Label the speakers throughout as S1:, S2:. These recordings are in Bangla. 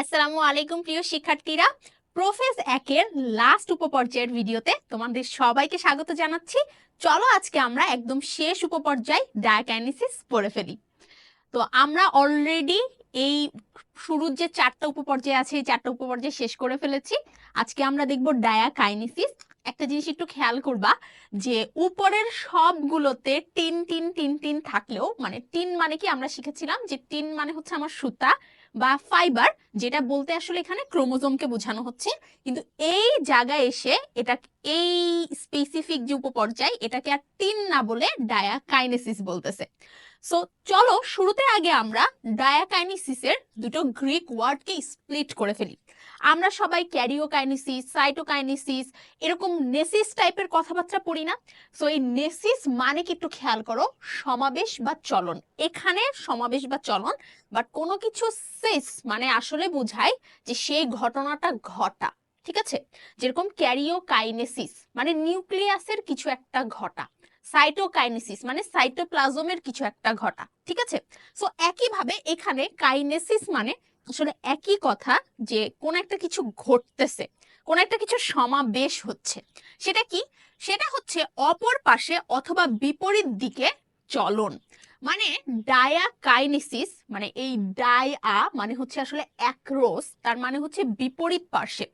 S1: আসসালামু আলাইকুম, প্রিয় শিক্ষার্থীরা। প্রোফেস একের লাস্ট উপপর্যায়ের ভিডিওতে তোমাদের সবাইকে স্বাগত জানাচ্ছি। চলো আজকে আমরা একদম শেষ উপপর্যায় ডায়াকাইনেসিস পড়ে ফেলি। তো আমরা অলরেডি এই শুরুর যে চারটা উপপর্যায় আছে, এই চারটা উপপর্যায় শেষ করে ফেলেছি। আজকে আমরা দেখব ডায়াকাইনিসিস একটা জিনিস একটু খেয়াল করবা যে উপরের সবগুলোতে টিন টিন টিন টিন থাকলেও মানে টিন মানে কি? আমরা শিখেছিলাম যে টিন মানে হচ্ছে আমার সুতা বা ফাইবার যেটা বলতে আসলে এখানে ক্রোমোজোমকে বোঝানো হচ্ছে, কিন্তু এই জায়গায় এসে এটা, এই স্পেসিফিক যে উপপর্যায়, এটাকে আর তিন না বলে ডায়াকাইনেসিস বলতেছে। সো চলো শুরুতে আগে আমরা ডায়াকাইনেসিসের দুটো গ্রিক ওয়ার্ডকে স্প্লিট করে ফেলি। আমরা সবাই ক্যারিওকাইনেসিস সাইটোকাইনেসিস এরকম নেসিস টাইপের কথাবার্তা পড়ি না। সো এই নেসিস মানে কি একটু খেয়াল করো, সমাবেশ বা চলন। এখানে সমাবেশ বা চলন বাট কোনো কিছু সিস মানে আসলে বোঝায় যে সেই ঘটনাটা ঘটা, ঠিক আছে? যেরকম ক্যারিওকাইনেসিস মানে নিউক্লিয়াসের কিছু একটা ঘটা। সাইটোকাইনেসিস মানে সাইটোপ্লাজমের কিছু একটা ঘটা, ঠিক আছে? সো একইভাবে এখানে কাইনেসিস মানে আসলে একই কথা যে কোন একটা কিছু ঘটতেছে, কোন একটা কিছু সমাবেশ হচ্ছে। সেটা কি? সেটা হচ্ছে অপর পাশে অথবা বিপরীত দিকে চলন মানে ডায়াকাইনেসিস মানে এই ডায়া মানে হচ্ছে আসলে একরোস তার মানে হচ্ছে বিপরীত পার্শ্বে।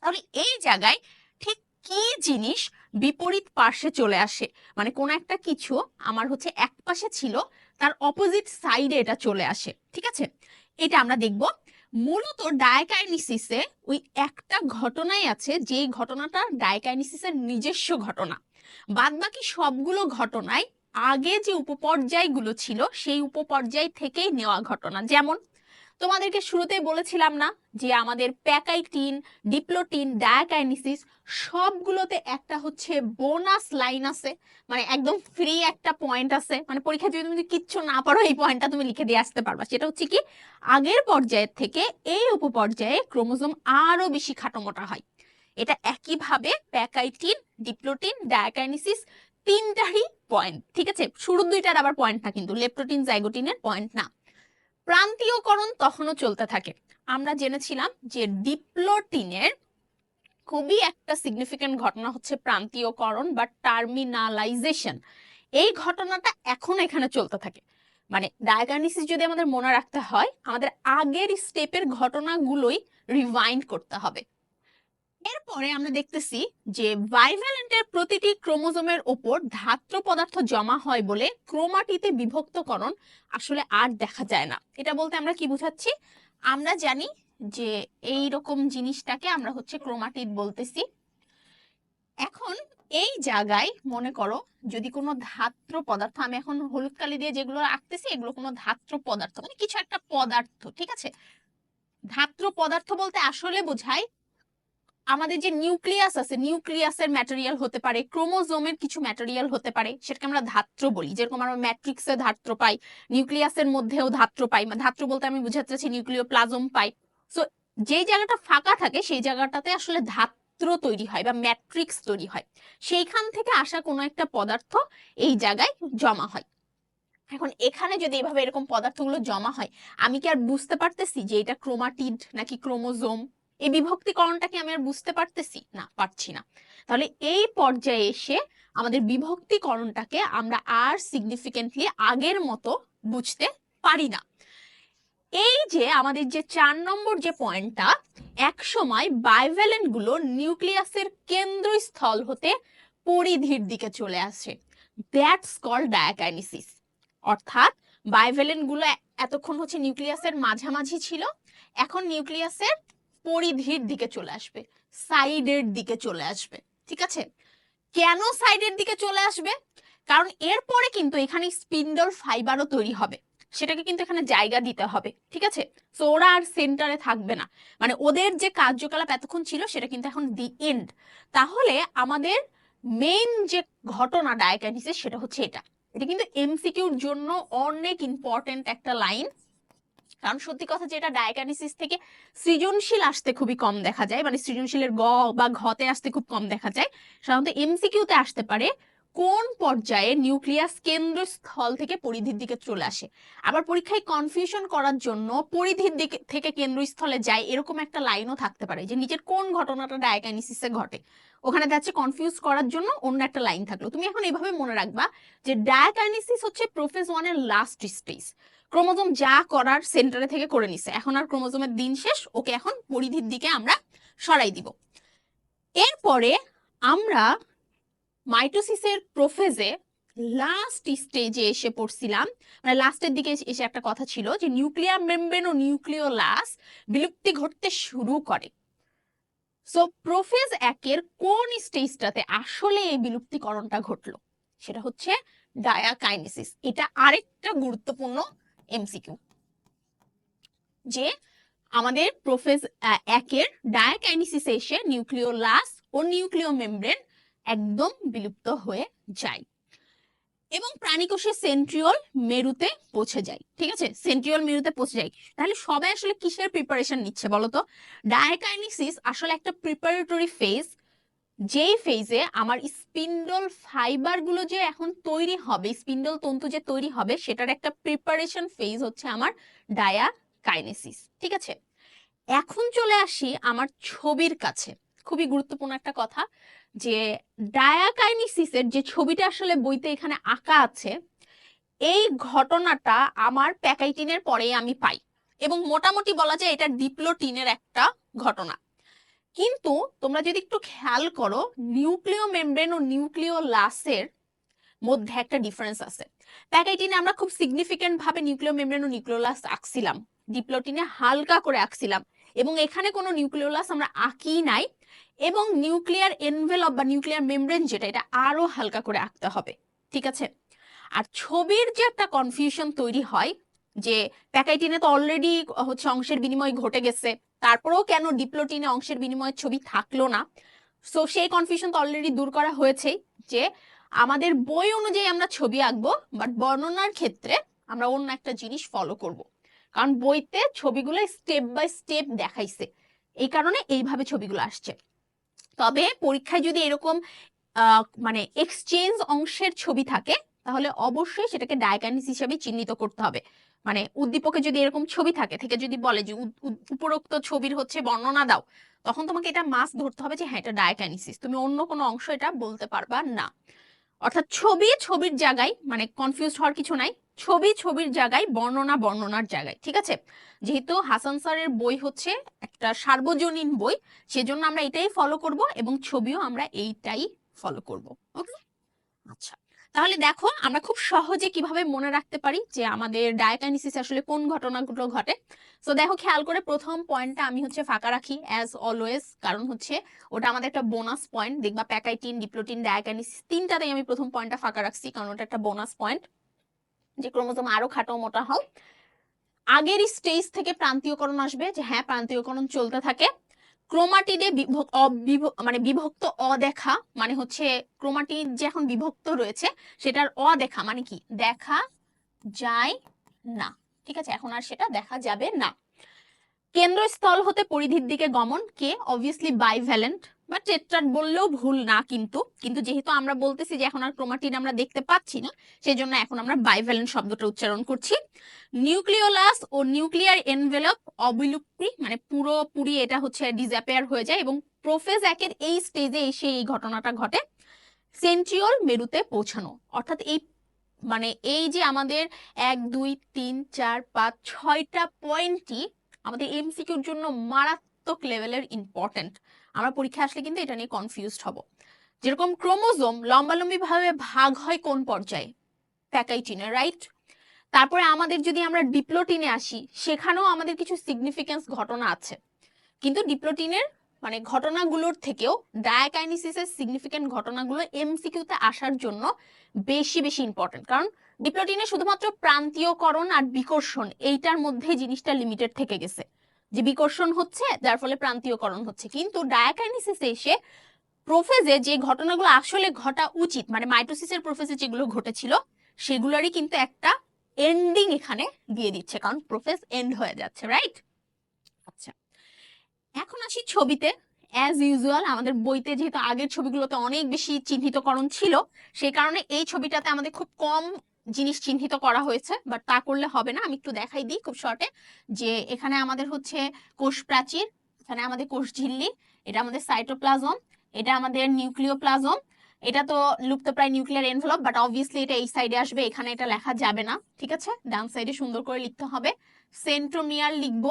S1: তাহলে এই জায়গায় ঠিক কি জিনিস বিপরীত পার্শ্বে চলে আসে। মানে কোন একটা কিছু আমার হচ্ছে এক পাশে ছিল, তার অপোজিট সাইডে এটা চলে আসে। ঠিক আছে? এটা আমরা দেখব। মূলত ডায়াকাইনিসিসে ওই একটা ঘটনাই আছে যেই ঘটনাটা ডায়াকাইনিসিসের নিজস্ব ঘটনা। বাদবাকি সবগুলো ঘটনায় আগে যে উপপর্যায়গুলো ছিল, সেই উপপর্যায় থেকেই নেওয়া ঘটনা। যেমন তোমাদেরকে শুরুতেই বলেছিলাম না যে আমাদের প্যাকাইটিন, ডিপ্লোটিন, ডায়াকাইনিসিস সবগুলোতে একটা হচ্ছে বোনাস লাইন আছে। মানে একদম ফ্রি একটা পয়েন্ট আছে। মানে পরীক্ষা যদি তুমি কিচ্ছু না পারো, এই পয়েন্টটা তুমি লিখে দিয়ে আসতে পারবা। সেটা হচ্ছে কি, আগের পর্যায়ের থেকে এই উপপর্যায়ে ক্রোমোজোম আরও বেশি খাটোমোটা হয়। এটা একইভাবে প্যাকাইটিন, ডিপ্লোটিন, ডায়াকাইনিসিস তিনটারই পয়েন্ট ঠিক আছে? শুরুর দুইটার আবার পয়েন্ট না কিন্তু, লেপ্টোটিন জাইগোটিনের পয়েন্ট না। প্রান্তীয়করণ তখনও চলতে থাকে। আমরা জেনেছিলাম যে ডিপ্লোটিনের খুবই একটা সিগনিফিক্যান্ট ঘটনা হচ্ছে প্রান্তীয়করণ বা টার্মিনালাইজেশন। এই ঘটনাটা এখন এখানে চলতে থাকে। মানে ডায়াগনিসিস যদি আমাদের মনে রাখতে হয়, আমাদের আগের স্টেপের ঘটনাগুলোই রিভাইন্ড করতে হবে। এরপরে আমরা দেখতেছি যে বাইভ্যালেন্টের প্রতিটি ক্রোমোজোমের ওপর ধাত্র পদার্থ জমা হয় বলে ক্রোমাটিতে বিভক্তকরণ আসলে আর দেখা যায় না। এটা বলতে আমরা কি বুঝাচ্ছি? আমরা জানি যে এই রকম জিনিসটাকে আমরা হচ্ছে ক্রোমাটিড বলতেছি। এখন এই জায়গায় মনে করো যদি কোনো ধাত্র পদার্থ, আমি এখন হলুদ কালি দিয়ে যেগুলো আঁকতেছি, এগুলো কোনো ধাত্র পদার্থ মানে কিছু একটা পদার্থ, ঠিক আছে? ধাত্র পদার্থ বলতে আসলে বোঝায় আমাদের যে নিউক্লিয়াস আছে, নিউক্লিয়াসের ম্যাটেরিয়াল হতে পারে, ক্রোমোজোমের কিছু ম্যাটেরিয়াল হতে পারে, সেটাকে আমরা ধাত্র বলি। যেরকম আমরা ম্যাট্রিক্সে ধাত্র পাই, নিউক্লিয়াসের মধ্যেও ধাত্র পাই ধাত্র বলতে আমি বুঝাতে চাচ্ছি নিউক্লিয় প্লাজম পাই। সো যেই জায়গাটা ফাঁকা থাকে, সেই জায়গাটাতে আসলে ধাত্র তৈরি হয়, বা ম্যাট্রিক্স তৈরি হয়। সেইখান থেকে আসা কোনো একটা পদার্থ এই জায়গায় জমা হয়। এখন এখানে যদি এভাবে এরকম পদার্থগুলো জমা হয়, আমি কি আর বুঝতে পারতেছি যে এটা ক্রোমাটিড নাকি ক্রোমোজোম? এই বিভক্তিকরণটা কি আমি আর বুঝতে পারতেছি না, পারছি না। তাহলে এই পর্যায়ে এসে আমাদের বিভক্তিকরণটাকে আমরা আর সিগনিফিকেন্টলি আগের মতো বুঝতে পারি না। এই যে আমাদের যে চার নম্বর যে পয়েন্টটা এক সময় বাইভ্যালেন্টগুলো নিউক্লিয়াসের কেন্দ্রস্থল হতে পরিধির দিকে চলে আসে। দ্যাটস কল ডায়াকাইনিসিস অর্থাৎ বাইভ্যালেন্টগুলো এতক্ষণ হচ্ছে নিউক্লিয়াসের মাঝামাঝি ছিল, এখন নিউক্লিয়াসের পরিধির দিকে চলে আসবে সাইডের দিকে চলে আসবে, ঠিক আছে? কেন সাইডের দিকে চলে আসবে? কারণ এরপরে কিন্তু এখানে স্পিন্ডল ফাইবারও তৈরি হবে, সেটাকে কিন্তু এখানে জায়গা দিতে হবে, ঠিক আছে? সো ওরা আর সেন্টারে থাকবে না। মানে ওদের যে কার্যকলাপ এতক্ষণ ছিল, সেটা কিন্তু এখন দি এন্ড তাহলে আমাদের মেইন যে ঘটনা ডায়াকাইনিসিস সেটা হচ্ছে এটা। এটা কিন্তু এমসিকিউর জন্য অনেক ইম্পর্টেন্ট একটা লাইন কারণ সত্যি কথা যেটা ডায়াকানিসিস থেকে সৃজনশীল আসতে খুবই কম দেখা যায় মানে সৃজনশীলের গ বা ঘতে আসতে খুব কম দেখা যায়। সাধারণত এমসিকিউতে আসতে পারে, কোন পর্যায়ে নিউক্লিয়াস কেন্দ্রস্থল থেকে পরিধির দিকে চলে আসে। আবার পরীক্ষায় কনফিউশন করার জন্য পরিধির দিকে থেকে কেন্দ্রস্থলে যায়, এরকম একটা লাইনও থাকতে পারে যে নিচের কোন ঘটনাটা ডায়াকাইনিসিসে ঘটে। ওখানে যাচ্ছে কনফিউজ করার জন্য অন্য একটা লাইন থাকল। তুমি এখন এভাবে মনে রাখবা যে ডায়াকাইনিসিস হচ্ছে প্রোফেজ ওয়ানের লাস্ট স্টেজ ক্রোমোজোম যা করার সেন্টারে থেকে করে নিছে। এখন আর ক্রোমোজোমের দিন শেষ, ওকে এখন পরিধির দিকে আমরা সরাই দিব। এরপরে আমরা মাইটোসিসের প্রোফেজে লাস্ট স্টেজে এসে পড়ছিলাম। মানে লাস্টের দিকে এসে- একটা কথা ছিল যে নিউক্লিয়ার মেমব্রেন ও নিউক্লিওলাস বিলুপ্তি ঘটতে শুরু করে। সো প্রোফেজ একের কোন স্টেজটাতে আসলে এই বিলুপ্তিকরণটা ঘটলো? সেটা হচ্ছে ডায়াকাইনেসিস এটা আরেকটা গুরুত্বপূর্ণ এমসিকিউ যে আমাদের প্রোফেজ আহ, একের ডায়াকাইনেসিসে এসে নিউক্লিওলাস ও নিউক্লিও মেমব্রেন একদম বিলুপ্ত হয়ে যায় এবং প্রাণীকোষের সেন্ট্রিওল মেরুতে পৌঁছে যায় ঠিক আছে? সেন্ট্রিওল মেরুতে পৌঁছে যায়। তাহলে সবাই আসলে কিসের প্রিপারেশন নিচ্ছে বলতো? ডায়াকাইনেসিস আসলে একটা প্রিপারেটরি ফেজ যেই ফেজে আমার স্পিন্ডল ফাইবারগুলো যে এখন তৈরি হবে স্পিন্ডল তন্তু যে তৈরি হবে, সেটার একটা প্রিপারেশন ফেজ হচ্ছে আমার ডায়াকাইনেসিস ঠিক আছে? এখন চলে আসি আমার ছবির কাছে। খুবই গুরুত্বপূর্ণ একটা কথা যে ডায়াকাইনিসিসের যে ছবিটা আসলে বইতে এখানে আঁকা আছে, এই ঘটনাটা আমার প্যাকাইটিনের পরেই আমি পাই। এবং মোটামুটি বলা যায় এটা ডিপ্লোটিনের একটা ঘটনা। কিন্তু তোমরা যদি একটু খেয়াল করো নিউক্লিও মেমব্রেন ও নিউক্লিও লাসের মধ্যে একটা ডিফারেন্স আছে। প্যাকাইটিনে আমরা খুব সিগনিফিকেন্ট ভাবে নিউক্লিও মেমব্রেন ও নিউক্লিওলাস আঁকছিলাম। ডিপ্লোটিনে হালকা করে আঁকছিলাম। এবং এখানে কোনো নিউক্লিওলাস আমরা আঁকি নাই। এবং নিউক্লিয়ার এনভেলপ বা নিউক্লিয়ার মেমব্রেন যেটা, এটা আরও হালকা করে আঁকতে হবে। ঠিক আছে? আর ছবির যে একটা কনফিউশন তৈরি হয়, যে প্যাকাইটিনে তো অলরেডি হচ্ছে, অংশের বিনিময় ঘটে গেছে। তারপরেও কেন ডিপ্লোটিনে অংশের বিনিময়ের ছবি থাকল না? সো সেই কনফিউশন তো অলরেডি দূর করা হয়েছেই যে আমাদের বই অনুযায়ী আমরা ছবি আঁকবো বাট বর্ণনার ক্ষেত্রে আমরা অন্য একটা জিনিস ফলো করব। কারণ বইতে ছবিগুলো স্টেপ বাই স্টেপ দেখাইছে। এই কারণে এইভাবে ছবিগুলো আসছে। তবে পরীক্ষায় যদি এরকম মানে এক্সচেঞ্জ অংশের ছবি থাকে, তাহলে অবশ্যই সেটাকে ডায়াকানিস হিসেবে চিহ্নিত করতে হবে। মানে উদ্দীপকে যদি এরকম ছবি থাকে, থেকে যদি বলে যে উপরোক্ত ছবির হচ্ছে বর্ণনা দাও, তখন তোমাকে এটা মাস ধরতে হবে যে হ্যাঁ এটা ডায়াকাইনিসিস তুমি অন্য কোনো অংশ এটা বলতে পারবা না। অর্থাৎ ছবি ছবির জায়গায় মানে কনফিউজ হওয়ার কিছু নাই, ছবি ছবির জায়গায়, বর্ণনা বর্ণনার জায়গায়, ঠিক আছে? যেহেতু হাসান স্যারের বই হচ্ছে একটা সার্বজনীন বই, সেজন্য আমরা এটাই ফলো করব এবং ছবিও আমরা এইটাই ফলো করব ওকে আচ্ছা। তাহলে দেখো আমরা খুব সহজে কীভাবে মনে রাখতে পারি যে আমাদের ডায়াকাইনিসিস আসলে কোন ঘটনাগুলো ঘটে। তো দেখো খেয়াল করে প্রথম পয়েন্টটা আমি হচ্ছে ফাঁকা রাখি অ্যাজ অলওয়েজ কারণ হচ্ছে ওটা আমাদের একটা বোনাস পয়েন্ট দেখবা প্যাকাইটিন ডিপ্লোটিন ডায়াকাইনিসিস তিনটাতেই আমি প্রথম পয়েন্টটা ফাঁকা রাখছি, কারণ ওটা একটা বোনাস পয়েন্ট যে ক্রোমোজোম আরও খাটো মোটা হয় আগের স্টেজ থেকে প্রান্তীয়করণ আসবে যে হ্যাঁ প্রান্তীয়করণ চলতে থাকে। ক্রোমাটিডে মানে বিভক্ত অদেখা মানে হচ্ছে ক্রোমাটিড যে এখন বিভক্ত রয়েছে সেটার অদেখা মানে কি? দেখা যায় না। ঠিক আছে? এখন আর সেটা দেখা যাবে না। কেন্দ্রস্থল হতে পরিধির দিকে গমন কে? অবভিয়াসলি বাইভ্যালেন্ট বা টেট্রাট বললেও ভুল না কিন্তু কিন্তু যেহেতু আমরা বলতেছি যে এখন আর ক্রোমাটিন আমরা দেখতে পাচ্ছি না সেই জন্য এখন আমরা বাইভ্যালেন্ট শব্দটা উচ্চারণ করছি। নিউক্লিওলাস ও নিউক্লিয়ার এনভেলপ অবিলুপ্তি মানে পুরোপুরি এটা হচ্ছে ডিসঅ্যাপেয়ার হয়ে যায় এবং প্রোফেজ একের এই স্টেজে এসে এই ঘটনাটা ঘটে। সেন্ট্রিওল মেরুতে পৌঁছানো, অর্থাৎ এই মানে এই যে আমাদের এক, দুই, তিন, চার, পাঁচ, ছয়টা পয়েন্টই আমাদের এমসিকিউর জন্য মারাত্মক লেভেলের ইম্পর্টেন্ট আমরা পরীক্ষা আসলে কিন্তু এটা নিয়ে কনফিউজড হব। যেরকম ক্রোমোজোম লম্বালম্বি ভাবে ভাগ হয় কোন পর্যায়ে? প্যাকাইটিনে রাইট তারপরে আমাদের যদি আমরা ডিপ্লোটিনে আসি, সেখানেও আমাদের কিছু সিগনিফিকেন্স ঘটনা আছে। কিন্তু ডিপ্লোটিনের মানে ঘটনাগুলোর থেকেও ডায়াকাইনিসিসের সিগনিফিকেন্ট ঘটনাগুলো এমসিকিউতে আসার জন্য বেশি বেশি ইম্পর্টেন্ট কারণ ডিপ্লোটিনে শুধুমাত্র প্রান্তীয়করণ আর বিকর্ষণ, এইটার মধ্যে জিনিসটা লিমিটেড থেকে গেছে। যে বিকর্ষণ হচ্ছে, যার ফলে প্রান্তীয়করণ হচ্ছে। কিন্তু ডায়াকাইনিসিসে এসে প্রোফেজে যে ঘটনাগুলো আসলে ঘটা উচিত মানে মাইটোসিসের প্রোফেজে যেগুলো ঘটেছিল, সেগুলোরই কিন্তু একটা এন্ডিং এখানে দিয়ে দিচ্ছে, কারণ প্রোফেস এন্ড হয়ে যাচ্ছে রাইট আচ্ছা এখন আসি ছবিতে। অ্যাজ ইউজুয়াল আমাদের বইতে যেহেতু আগের ছবিগুলোতে অনেক বেশি চিহ্নিতকরণ ছিল সেই কারণে এই ছবিটাতে আমাদের খুব কম জিনিস চিহ্নিত করা হয়েছে বাট তা করলে হবে না। আমি একটু দেখাই দিই খুব শর্টে যে এখানে আমাদের হচ্ছে কোষ প্রাচীর, এখানে আমাদের কোষ ঝিল্লি, এটা আমাদের সাইটোপ্লাজম এটা আমাদের নিউক্লিওপ্লাজম এটা তো লুপ্তপ্রায় নিউক্লিয়ার এনভেলপ বাট অবভিয়াসলি এটা এই সাইডে আসবে, এখানে এটা লেখা যাবে না, ঠিক আছে? ডান সাইডে সুন্দর করে লিখতে হবে। সেন্ট্রোমিয়ার লিখব,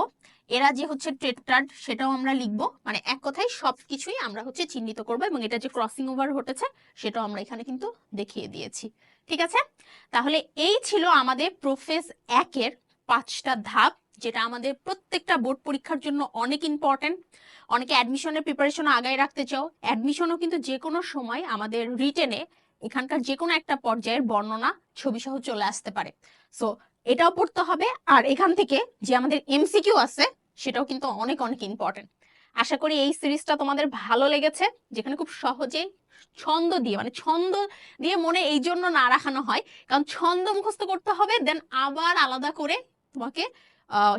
S1: এরা যে হচ্ছে টেট্রাড সেটাও আমরা লিখব মানে এক কথায় সবকিছুই আমরা হচ্ছে চিহ্নিত করব এবং এটা যে ক্রসিং ওভার ঘটেছে, সেটাও আমরা এখানে কিন্তু দেখিয়ে দিয়েছি। ঠিক আছে? তাহলে এই ছিল আমাদের প্রোফেস একের পাঁচটা ধাপ, যেটা আমাদের প্রত্যেকটা বোর্ড পরীক্ষার জন্য অনেক ইম্পর্টেন্ট অনেকে অ্যাডমিশনের প্রিপারেশন আগায় রাখতে চাও। অ্যাডমিশনও কিন্তু যে কোনো সময় আমাদের রিটেনে এখানকার যে কোনো একটা পর্যায়ের বর্ণনা ছবি সহ চলে আসতে পারে। সো এটাও পড়তে হবে। আর এখান থেকে যে আমাদের এমসিকিউ আছে, সেটাও কিন্তু অনেক অনেক ইম্পর্টেন্ট আশা করি এই সিরিজটা তোমাদের ভালো লেগেছে। যেখানে খুব সহজে ছন্দ দিয়ে মানে ছন্দ দিয়ে মনে এই জন্য না রাখানো হয়, কারণ ছন্দ মুখস্থ করতে হবে দেন আবার আলাদা করে তোমাকে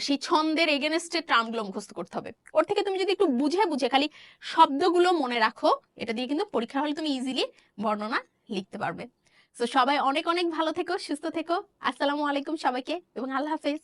S1: সেই ছন্দের এগেনস্টে টার্মগুলো মুখস্থ করতে হবে। ওর থেকে তুমি যদি একটু বুঝে বুঝে খালি শব্দগুলো মনে রাখো, এটা দিয়ে কিন্তু পরীক্ষা হলে তুমি ইজিলি বর্ণনা লিখতে পারবে। তো সবাই অনেক অনেক ভালো থেকো, সুস্থ থেকো। আসসালামু আলাইকুম সবাইকে এবং আল্লাহ হাফেজ।